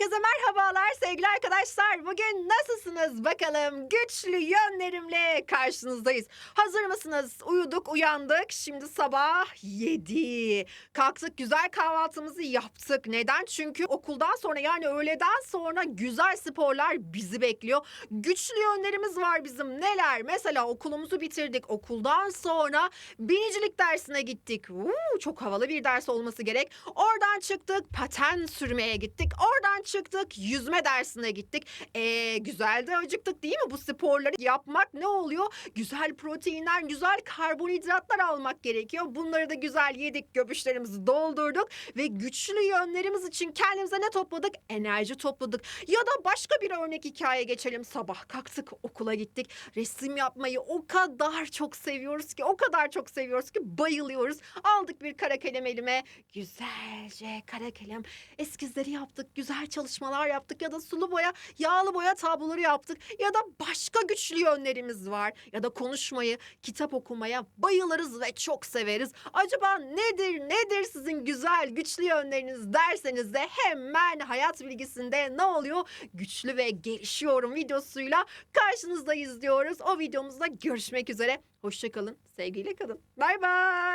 Herkese merhabalar sevgili arkadaşlar. Bugün nasılsınız bakalım? Güçlü yönlerimle karşınızdayız. Hazır mısınız? Uyuduk, uyandık. Şimdi sabah 7. Kalktık, güzel kahvaltımızı yaptık. Neden? Çünkü okuldan sonra yani öğleden sonra güzel sporlar bizi bekliyor. Güçlü yönlerimiz var bizim. Neler? Mesela okulumuzu bitirdik. Okuldan sonra binicilik dersine gittik. Uuu, çok havalı bir ders olması gerek. Oradan çıktık, paten sürmeye gittik. Oradan çıktık, yüzme dersine gittik. Ee, güzel de acıktık değil mi? Bu sporları yapmak ne oluyor? Güzel proteinler, güzel karbonhidratlar almak gerekiyor. Bunları da güzel yedik, göbüşlerimizi doldurduk ve güçlü yönlerimiz için kendimize ne topladık? Enerji topladık. Ya da başka bir örnek hikaye geçelim. Sabah kalktık, okula gittik. Resim yapmayı o kadar çok seviyoruz ki, o kadar çok seviyoruz ki bayılıyoruz. Aldık bir kara kalem elime. Güzelce kara kalem eskizleri yaptık, güzel çalışmalar yaptık ya da sulu boya, yağlı boya tabloları yaptık ya da başka güçlü yönlerimiz var ya da konuşmayı, kitap okumaya bayılırız ve çok severiz. Acaba nedir nedir sizin güzel güçlü yönleriniz derseniz de hemen hayat bilgisinde ne oluyor? Güçlü ve gelişiyorum videosuyla karşınızdayız diyoruz. O videomuzda görüşmek üzere. Hoşçakalın, sevgiyle kalın. Bay bay.